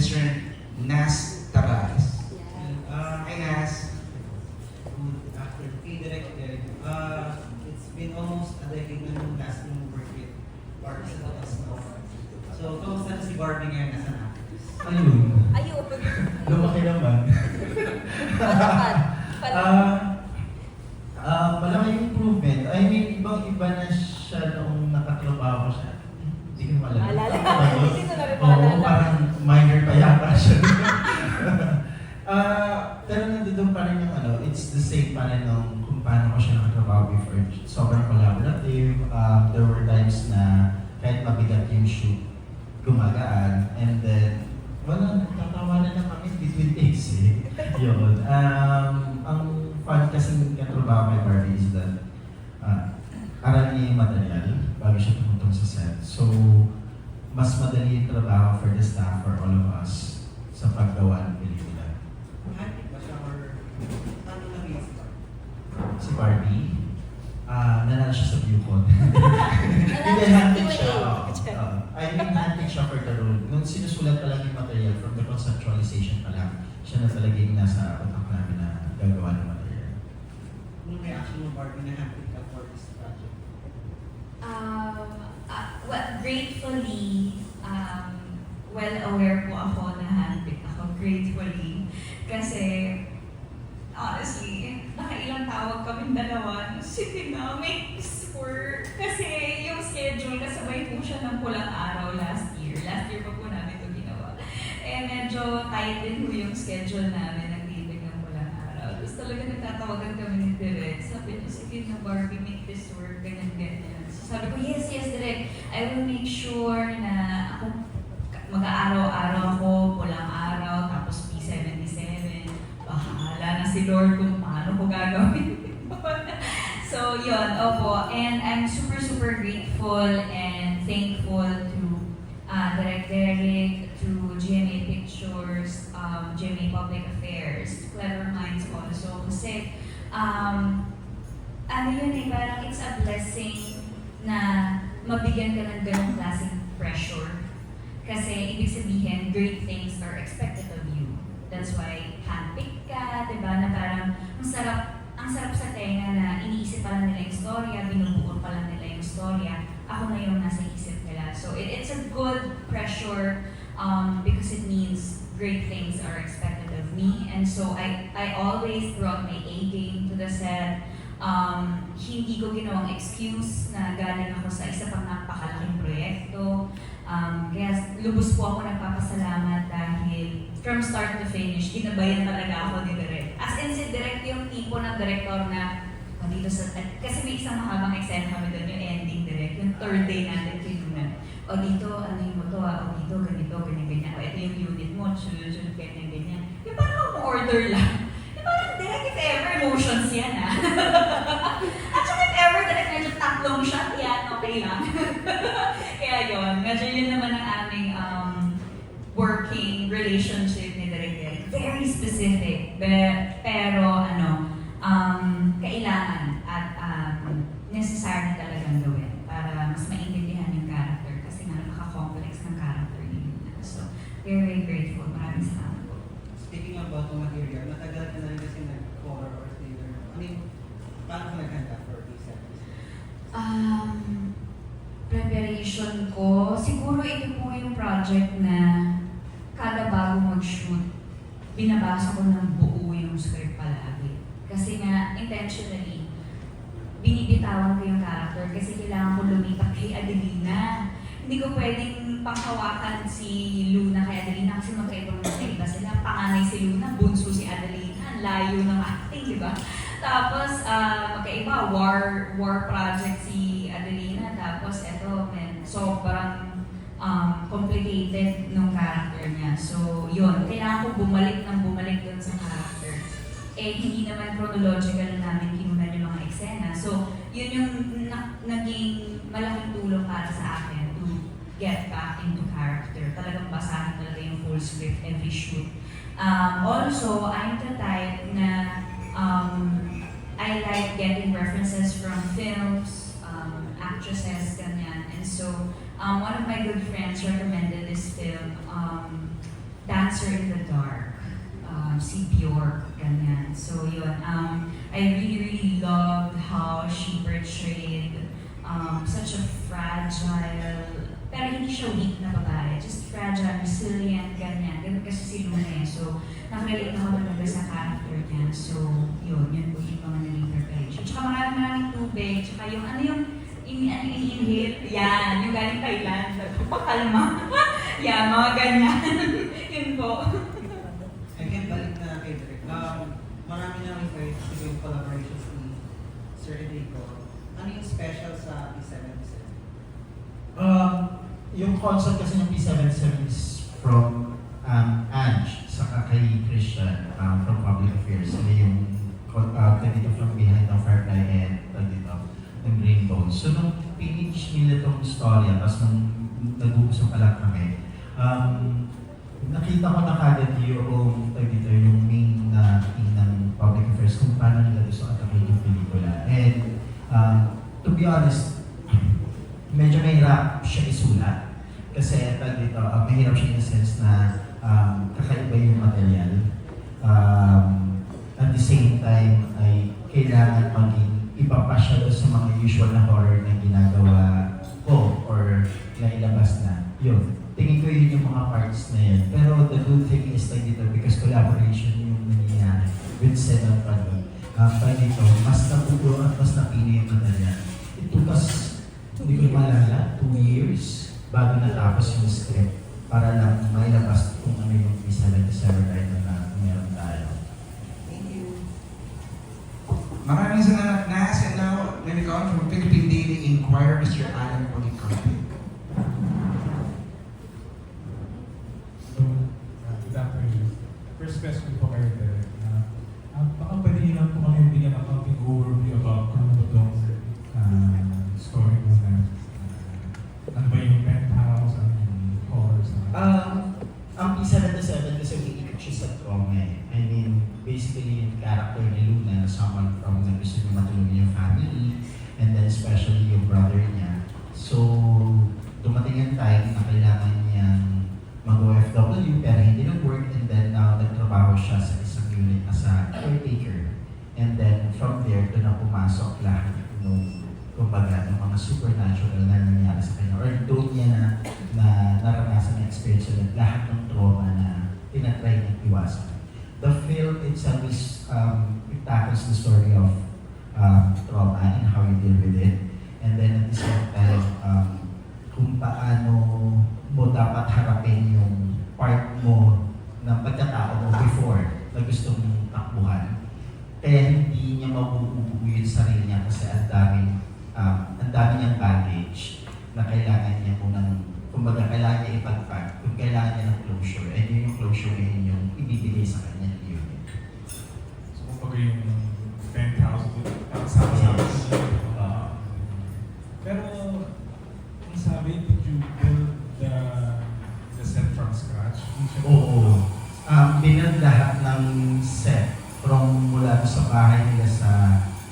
Mr. Nas Tabares. Uh, Hi, Nas. good after kay Direct Derek. Uh, it's been almost a decade na nung last mong work with Barbie sa Tapas mo. So, kamusta na si Barbie ngayon? Nasaan na? Ayun. Ayun. Lumaki naman. Ah, ah, malaking improvement. I mean, ibang-iba na siya nung nakatrabaho ko siya. Hindi ko malala. Maalala. Ano? Hindi ko na rin Oo, maalala. parang minor pa yata siya. Ah, pero nandun pa rin yung ano, it's the same pa rin nung kung paano ko siya before. Sobrang collaborative. Um, there were times na kahit mabigat yung shoot, gumagaan. And then, wala, nagtatawanan na kami between takes eh. Yun. Um, ang fun kasi ng katrabaho kay Barbie is that uh, aral niya yung material bago siya tumutung sa set. So, mas madali yung trabaho for the staff, for all of us, sa paggawa ng pelikula. Happy ba siya or naging si Barbie? Si Barbie, Viewcon. Hindi, handpick siya. oo. I mean, handpick siya for the role. Nung sinusulat pa lang yung material, from the conceptualization pa lang, siya na talaga yung nasa utak namin na gagawa ng material. Anong reaction mo Barbie na handpick ka for this project? Um, uh, well, gratefully, um, well aware po ako na handpick ako. Gratefully. Kasi, honestly, nakailang tawag kami dalawa. City namin is. Kasi yung schedule, kasabay po siya ng pulang araw last year. Last year pa po namin ito ginawa. Eh, medyo tight din po yung schedule namin ng taping ng pulang araw. Tapos talaga nagtatawagan kami ni Direk. Sabi niya, sige na Barbie, make this work, ganyan, ganyan. So sabi ko, yes, yes, Direk. I will make sure na ako mag-aaraw-araw I'm super, super grateful and thankful to uh, Direct Derek, to GMA Pictures, um, GMA Public Affairs, Clever Minds also. Kasi, um, ano yun eh, parang it's a blessing na mabigyan ka ng ganong klaseng pressure. Kasi ibig sabihin, great things are expected of you. That's why handpick ka, di ba? Na parang ang sarap, ang sarap sa tenga na iniisip pa lang nila yung storya, binubuo pa lang nila yung storya. Ako na yung nasa isip nila. So it, it's a good pressure um, because it means great things are expected of me. And so I, I always brought my A game to the set. Um, hindi ko ginawang excuse na galing ako sa isa pang napakalaking proyekto. Um, kaya lubos po ako nagpapasalamat dahil from start to finish, ginabayan talaga ako ni Direk. As in si Direk yung tipo ng director na o dito sa, kasi may isang mahabang eksena kami doon, yung ending direct, yung third day natin kinunan. O dito, ano yung mo to ah, o dito, ganito, ganyan, ganyan. O ito yung unit mo, sunod-sunod, ganyan, ganyan. Yung parang order lang. Yung parang direct if ever emotions yan ah. At saka if ever direct medyo tatlong shot yan, okay lang. Kaya yun, medyo yun naman ang aming um, working relationship ni Direk Derek. Very specific, be- pero ano, um, kailangan at um, necessary talagang gawin para mas maintindihan yung character kasi nga napaka-complex ng character ni Luna. So, very, very grateful. Maraming salamat po. Speaking about the material, matagal ka na rin kasi nag-horror or thriller. Ano yung, paano ka naghanda for this episode? Um, preparation ko, siguro ito po yung project na kada bago mag-shoot, binabasa ko ng buo yung script palagi. Kasi nga, intentionally, binibitawan ko yung character kasi kailangan ko lumipat kay Adelina. Hindi ko pwedeng panghawakan si Luna kay Adelina kasi magkaibang magkaiba sila. Panganay si Luna, bunso si Adelina. Layo ng acting, di ba? Tapos, ah, magkaiba, war, war project si Adelina. Tapos, eto, men, sobrang um, complicated nung character niya. So, yun, kailangan ko bumalik ng Eh, hindi naman chronological namin kinunan yung mga eksena. So, yun yung na- naging malaking tulong para sa akin to get back into character. Talagang basahin talaga yung full script every shoot. Um, also, I'm the type na um, I like getting references from films, um, actresses, ganyan. And so, um, one of my good friends recommended this film, um, Dancer in the Dark, um, si Bjork, ganyan. So yun, um, I really, really loved how she portrayed um, such a fragile, pero hindi siya weak na babae, just fragile, resilient, ganyan. Ganun kasi si Luna eh. So, nakarelate ako talaga sa character niya. So, yun, yun po yung mga naging preparation. Tsaka maraming maraming tubig, tsaka yung ano yung ini ano yan, yung galing Thailand, pakalma. yan, mga ganyan. yun po. Again, balik na kay Derek. Um, na rin kayo yung collaborations ni Sir Enrico. Ano yung special sa P77? Um, yung concept kasi ng P77 is from um, Ange, saka kay Christian um, from Public Affairs. Sila yung uh, dito from Behind the Firefly and uh, dito, ng Rainbow. So nung pinage nila tong storya, tapos nung nag-uusap pa kami, um, nakita ko na kagad yung, tawag dito, yung main na theme ng Affairs kung paano nila gusto atakin yung pelikula. And um, to be honest, medyo mahirap siya isulat. Kasi tag dito, uh, mahirap siya in the sense na um, kakaiba yung material. Um, at the same time, ay kailangan maging iba sa mga usual na horror na ginagawa ko or na ilabas na. Yun. Tingin ko yun yung mga parts na yun. Pero the good thing is like dito, because collaboration yung nangyayari Seven Pagi. Um, tag dito, mas nabudo at mas napili yung material. It took us hindi ko maalala, two years bago natapos yung script para lang mailabas kung ano yung P77 title na meron tayo. Thank you. Maraming salamat, Nas. And now, let me on from siya sa isang unit as a caretaker. And then from there, doon na pumasok lahat nung kumbaga, ng mga supernatural na nangyari sa kanya or doon niya na, na naranasan na experience ulit lahat ng trauma na tinatry niya iwasan. The film itself is, um, it tackles the story of um, trauma and how you deal with it. And then at the same time, um, kung paano mo dapat harapin yung part mo ng pagkatao mo before na gusto mong takbuhan. Kaya hindi niya mabubuo yung sarili niya kasi ang daming um, ang dami niyang baggage na kailangan niya munang, kumbaga kailangan niya ipagpag, kung kailangan niya ng closure, and yun yung closure yun yung ibibigay sa kanya ni unit. So, kumbaga yung penthouse, ang sama-sama Yes. Pero, ang sabi, did you build the, the set from scratch? Hindi binuild lahat ng set from mula sa bahay nila sa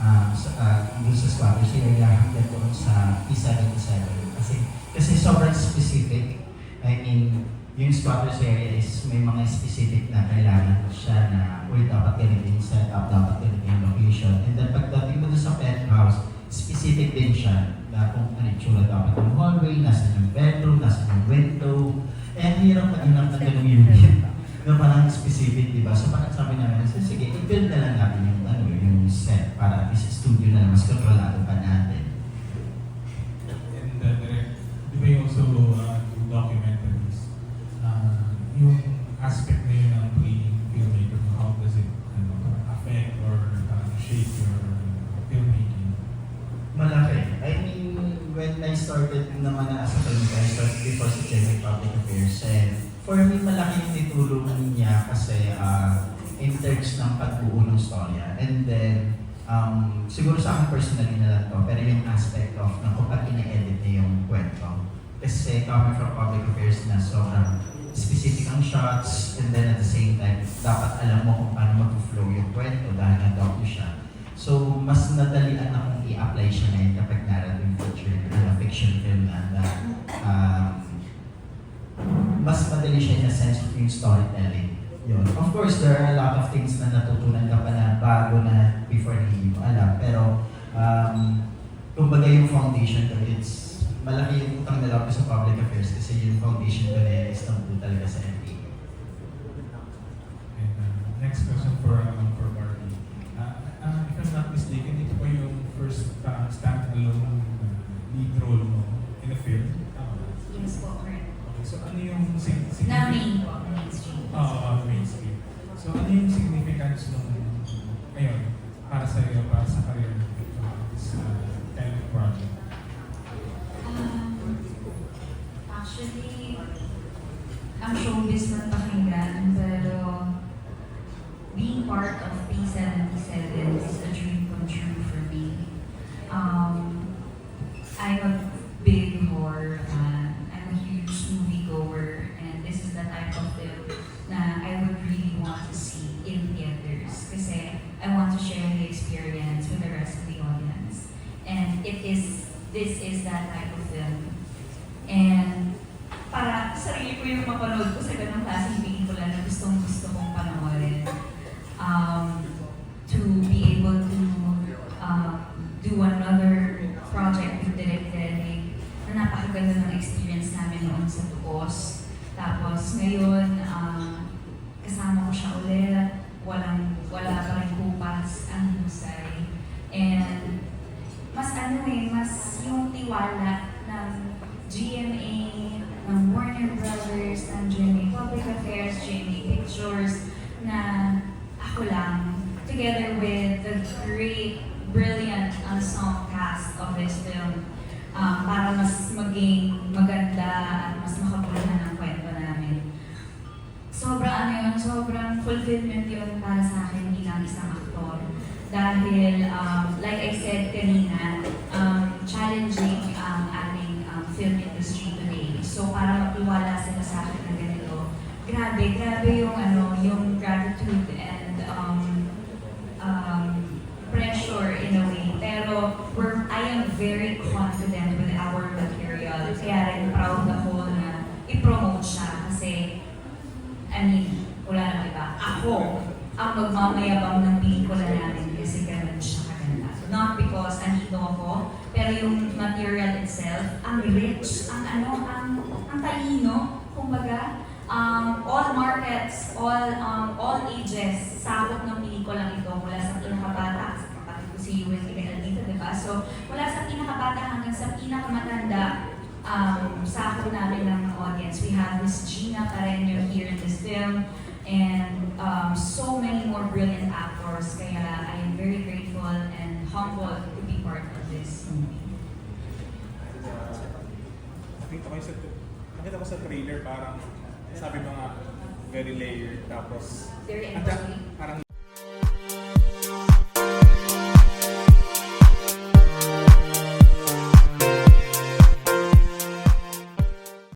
um, sa, uh, sa squatters area hanggang doon sa P77 kasi kasi sobrang specific. I mean yung squatters area is may mga specific na kailangan siya na uy dapat ganito yung setup dapat ganito yung location. And then pagdating mo doon sa penthouse specific din siya na kung ano yung tsura dapat yung hallway nasa yung bedroom nasa yung window. Ang hirap mag-inap na ganung unit na parang specific, di ba? So parang sabi namin, so, sige, i-build na lang natin yung, ano, yung set para at least studio na mas kontrolado pa natin. Pagbuo ng storya. And then, um, siguro sa akin personally na lang to, pero yung aspect of ng kung pag ina-edit niya yung kwento. Kasi coming from public affairs na sobrang specific ang shots and then at the same time, dapat alam mo kung paano mag-flow yung kwento dahil na-docu siya. So, mas nadalian na kung i-apply siya ngayon kapag narrative feature na fiction film na, na um, mas madali siya in a sense of yung storytelling. Yun. Of course, there are a lot of things na natutunan ka pa na bago na before hindi mo alam. Pero, um, kumbaga yung foundation ko, it's malaki yung utang loob ko sa public affairs kasi yung foundation ko na is nabuo talaga sa MPA. And uh, next question for um, for Barbie. Uh, uh, if I'm not mistaken, ito po yung first uh, standalone uh, lead role mo in a film. Tama ba? Yes po, correct. Okay, so ano yung sig- sig- significance nung ngayon para sa iyo, para sa career uh, kind of project? Um, actually, ang showbiz man pakinggan, pero being part of P77 is a dream come true for me. Um, I'm a big horror fan. I'm a huge moviegoer, and this is the type of film na I would really want to see in theaters kasi I want to share the experience with the rest of the audience. And it is, this is that type of film. And para sarili ko yung mapanood ko sa ganong klaseng pelikula na gustong gusto kong panoorin. Um, to be able to um, do another project with Direk Derek na napakaganda ng experience namin noon sa Tuos. Tapos ngayon, cast of this film, um, para mas maging maganda at mas makabuluhan ang kwento namin. Sobrang ano yun, sobrang fulfillment yun para sa akin bilang isang aktor. Dahil, um, like I said kanina, um, challenging ang ating um, film industry today. So, para magtiwala sila sa akin na ganito, grabe, grabe yung ano, yung gratitude and um, um, pressure in a way. Pero, we're, I am very confident with our material. Kaya rin proud ako na i-promote siya kasi I mean, wala nang iba. Ako ang magmamayabang ng pelikula namin kasi ganun siya kaganda. Not because andito ako, pero yung material itself, ang rich, ang ano, ang, ang talino, kumbaga, um, all markets, all um, all ages, sakot ng pelikulang ito mula sa pinakabata, sa kapatid ko si Ewan Miguel dito, di ba? So, sa pinakabata hanggang sa pinakamatanda, um, namin ng audience. We have Miss Gina Carreño here in this film and um, so many more brilliant actors. Kaya I am very grateful and humbled to be part of this movie. Nakita ko sa, nakita ko sa trailer parang sabi mo nga very layered tapos Very ang da- involving. parang